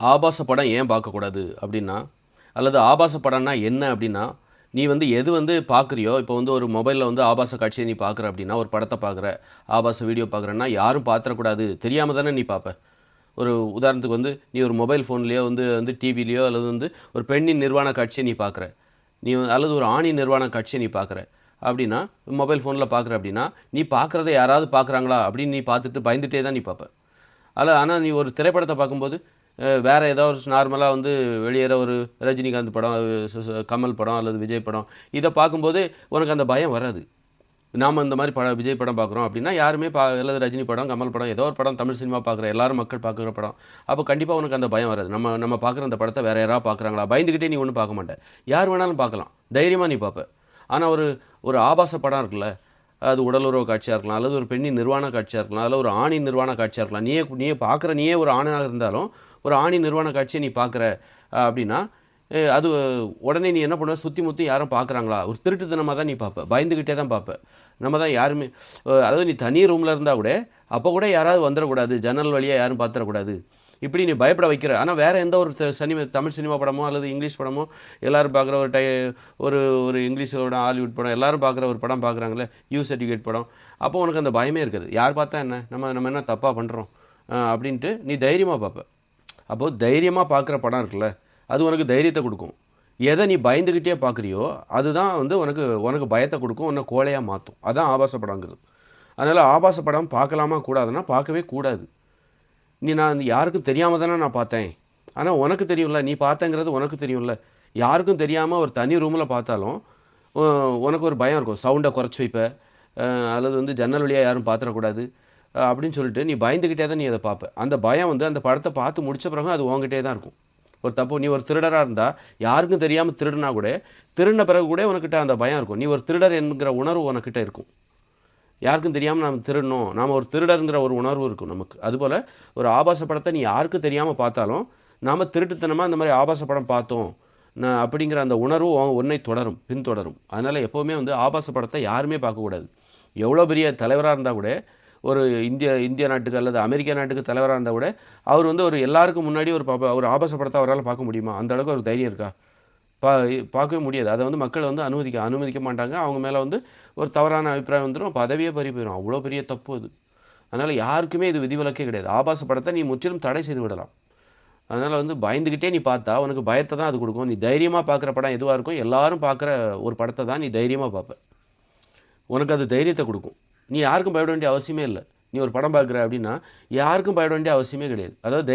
ஆபாச படம் ஏன் பார்க்கக்கூடாது அப்படின்னா அல்லது ஆபாச படம்னா என்ன அப்படின்னா நீ வந்து எது வந்து பார்க்குறியோ இப்போ வந்து ஒரு மொபைலில் வந்து ஆபாச காட்சியை நீ பார்க்குற அப்படின்னா ஒரு படத்தை பார்க்குற ஆபாச வீடியோ பார்க்குறன்னா யாரும் பார்த்துடக்கூடாது. தெரியாமல் தானே நீ பார்ப்ப. ஒரு உதாரணத்துக்கு வந்து நீ ஒரு மொபைல் ஃபோன்லேயோ வந்து வந்து டிவிலேயோ அல்லது வந்து ஒரு பெண்ணின் நிர்வாண காட்சியை நீ பார்க்குற. நீ அல்லது ஒரு ஆணின் நிர்வாண காட்சியை நீ பார்க்குற. அப்படின்னா மொபைல் ஃபோனில் பார்க்குற அப்படின்னா நீ பார்க்குறத யாராவது பார்க்குறாங்களா அப்படின்னு நீ பார்த்துட்டு பயந்துகிட்டே தான் நீ பார்ப்ப. அதில் ஆனால் நீ ஒரு திரைப்படத்தை பார்க்கும்போது வேற ஏதோ ஒரு நார்மலாக வந்து வெளியேற ஒரு ரஜினிகாந்த் படம் கமல் படம் அல்லது விஜய் படம் இதை பார்க்கும்போது உனக்கு அந்த பயம் வராது. நாம் இந்த மாதிரி படம் விஜய் படம் பார்க்குறோம் அப்படின்னா யாருமே பா அல்லது ரஜினி படம் கமல் படம் ஏதோ ஒரு படம் தமிழ் சினிமா பார்க்குற எல்லாரும் மக்கள் பார்க்குற படம். அப்போ கண்டிப்பாக உனக்கு அந்த பயம் வராது. நம்ம நம்ம பார்க்குற அந்த படத்தை வேறு யாராவது பார்க்குறாங்களா? பயந்துக்கிட்டே நீ ஒன்றும் பார்க்க மாட்டேன் யார் வேணாலும் பார்க்கலாம். தைரியமாக நீ பார்ப்ப. ஆனால் ஒரு ஒரு ஆபாச படம் இருக்குல்ல அது உடலுறவு காட்சியாக இருக்கலாம் அல்லது ஒரு பெண்ணின் நிர்வாண காட்சியாக இருக்கலாம் அல்லது ஒரு ஆணின் நிர்வாண காட்சியாக இருக்கலாம். நீயே நீயே பார்க்குற நீயே ஒரு ஆணாக இருந்தாலும் ஒரு ஆணி நிர்வாண காட்சியை நீ பார்க்குற அப்படின்னா அது உடனே நீ என்ன பண்ணுவ? சுற்றி முற்றி யாரும் பார்க்குறாங்களா? ஒரு திருட்டுத்தனமாக தான் நீ பார்ப்ப. பயந்துக்கிட்டே தான் பார்ப்ப. நம்ம தான் யாருமே அதாவது நீ தனி ரூமில் இருந்தால் கூட அப்போ கூட யாராவது வந்துடக்கூடாது. ஜன்னல் வழியாக யாரும் பார்த்துடக்கூடாது. இப்படி நீ பயப்பட வைக்கிற. ஆனால் வேறு எந்த ஒரு சினிமா தமிழ் சினிமா படமோ அல்லது இங்கிலீஷ் படமோ எல்லோரும் பார்க்குற ஒரு டை ஒரு ஒரு இங்கிலீஷோட ஹாலிவுட் படம் எல்லோரும் பார்க்குற ஒரு படம் பார்க்குறாங்களே யூ சர்டிஃபிகேட் படம். அப்போ உனக்கு அந்த பயமே இருக்குது. யார் பார்த்தா என்ன? நம்ம நம்ம என்ன தப்பாக பண்ணுறோம் அப்படின்ட்டு நீ தைரியமாக பார்ப்ப. அப்போது தைரியமாக பார்க்குற படம் இருக்குல்ல அது உனக்கு தைரியத்தை கொடுக்கும். எதை நீ பயந்துக்கிட்டே பார்க்குறியோ அதுதான் வந்து உனக்கு உனக்கு பயத்தை கொடுக்கும் உன்னை கோழையாக மாற்றும். அதான் ஆபாச படங்கிறது. அதனால் ஆபாச படம் பார்க்கலாமா கூடாதுன்னா பார்க்கவே கூடாது. நீ நான் யாருக்கும் தெரியாமல் தானே நான் பார்த்தேன். ஆனால் உனக்கு தெரியும்ல நீ பார்த்தேங்கிறது உனக்கு தெரியும்ல. யாருக்கும் தெரியாமல் ஒரு தனி ரூமில் பார்த்தாலும் உனக்கு ஒரு பயம் இருக்கும். சவுண்டை குறைச்சி வைப்ப. அல்லது வந்து ஜன்னல் வழியாக யாரும் பார்த்துடக்கூடாது. அப்படின்னு சொல்லிட்டு நீ பயந்துக்கிட்டே தான் நீ அதை பார்ப்ப அந்த பயம் வந்து அந்த படத்தை பார்த்து முடித்த பிறகு அது உங்ககிட்டே தான் இருக்கும். ஒரு தப்பு நீ ஒரு திருடராக இருந்தால் யாருக்கும் தெரியாமல் திருடினா கூட திருடின பிறகு கூட உனக்கிட்ட அந்த பயம் இருக்கும். நீ ஒரு திருடர் என்கிற உணர்வு உனக்கிட்ட இருக்கும். யாருக்கும் தெரியாமல் நாம் திருடணும். நாம் ஒரு திருடருங்கிற ஒரு உணர்வு இருக்கும் நமக்கு. அதுபோல் ஒரு ஆபாச படத்தை நீ யாருக்கும் தெரியாமல் பார்த்தாலும் நாம் திருட்டுத்தனமாக அந்த மாதிரி ஆபாச படம் பார்த்தோம். நான் அப்படிங்கிற அந்த உணர்வு உன் உன்னை தொடரும் பின்தொடரும். அதனால் எப்போவுமே வந்து ஆபாச படத்தை யாருமே பார்க்கக்கூடாது. எவ்வளோ பெரிய தலைவராக இருந்தால் கூட ஒரு இந்திய இந்திய நாட்டுக்கு அல்லது அமெரிக்க நாட்டுக்கு தலைவராக இருந்தால் கூட அவர் வந்து ஒரு எல்லாருக்கும் முன்னாடி ஒரு பா- ஒரு ஆபாச படத்தை அவரால் பார்க்க முடியுமா? அந்த அளவுக்கு ஒரு தைரியம் இருக்கா? பா பார்க்கவே முடியாது. அதை வந்து மக்கள் வந்து அனுமதிக்க அனுமதிக்க மாட்டாங்க. அவங்க மேலே வந்து ஒரு தவறான அபிப்பிராயம் வந்துடும் பதவியே பறி போயிடும் அவ்வளோ பெரிய தப்பு அது. அதனால் யாருக்குமே இது விதிவிலக்கே கிடையாது. ஆபாச படத்தை நீ முற்றிலும் தடை செய்து விடலாம். அதனால் வந்து பயந்துக்கிட்டே நீ பார்த்தா உனக்கு பயத்தை தான் அது கொடுக்கும். நீ தைரியமாக பார்க்குற படம் எதுவாக இருக்கும் எல்லாரும் பார்க்குற ஒரு படத்தை தான் நீ தைரியமாக பார்ப்ப. உனக்கு அது தைரியத்தை கொடுக்கும். நீ யாருக்கும் பயப்பட வேண்டிய அவசியமே இல்லை. நீ ஒரு படம் பார்க்குற அப்படின்னா யாருக்கும் பயப்பட வேண்டிய அவசியமே கிடையாது. அதாவது